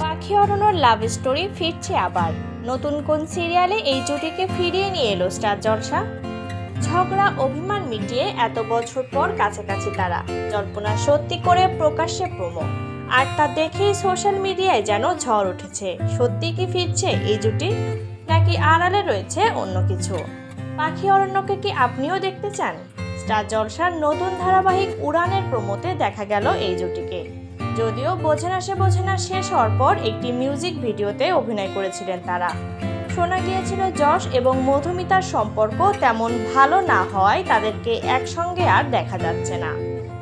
পাখি অরণ্যর love story ফিরছে আবার। নতুন কোন সিরিয়ালে এই জুটিকে ফিরিয়ে নিয়ে এলো স্টার জলসা? ঝগড়া, অভিমান মিটিয়ে এত বছর পর কাছাকাছি তারা। জল্পনা সত্যি করে প্রকাশ্যে প্রমো। আর তা দেখেই সোশ্যাল মিডিয়ায় যেন ঝড় উঠেছে। সত্যি কি ফিরছে এই জুটি? নাকি আড়ালে রয়েছে অন্য কিছু? পাখি অরণ্যকে কি আপনিও দেখতে চান? স্টার জলসার নতুন ধারাবাহিক উড়ানের প্রমোতে দেখা গেল এই জুটিকে। যদিও বোঝে না সে, বোঝে না শেষ হওয়ার পর একটি মিউজিক ভিডিওতে অভিনয় করেছিলেন তারা। শোনা গিয়েছিল যশ এবং মধুমিতার সম্পর্ক তেমন ভালো না হওয়ায় তাদেরকে একসঙ্গে আর দেখা যাচ্ছে না।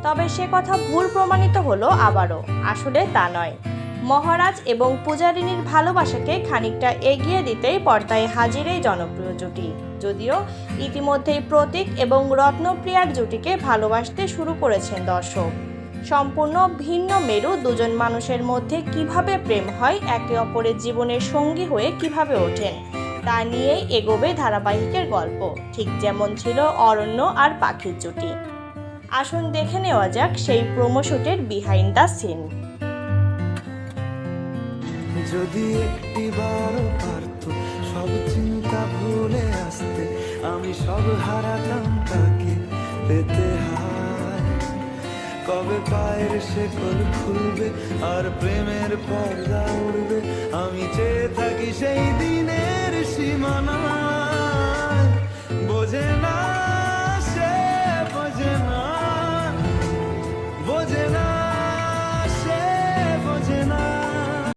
তবে সে কথা ভুল প্রমাণিত হলো আবারও। আসলে তা নয়। মহারাজ এবং পূজারিনীর ভালোবাসাকে খানিকটা এগিয়ে দিতেই পর্দায় হাজির এই জনপ্রিয় জুটি। যদিও ইতিমধ্যেই প্রতীক এবং রত্নপ্রিয়ার জুটিকে ভালোবাসতে শুরু করেছেন দর্শক। সম্পূর্ণ ভিন্ন মেরু দুজন মানুষের মধ্যে কীভাবে প্রেম হয়, একে অপরের জীবনের সঙ্গী হয়ে কীভাবে ওঠেন, তা নিয়েই এগোবে ধারাবাহিকের গল্প। ঠিক যেমন ছিল অরণ্য আর পাখির জুটি। আসুন দেখে নেওয়া যাক সেই প্রোমো শুটের বিহাইন্ড দ্য সিন যদি একটি বারও পারত, সব চিন্তা ভুলে আসতে আমি সব হারাতাম তাকে পেতে কবে পায়ের শেকল খুলবে আর প্রেমের পর্দা উড়বে, আমি চেয়ে থাকি সেই দিনের সীমানায়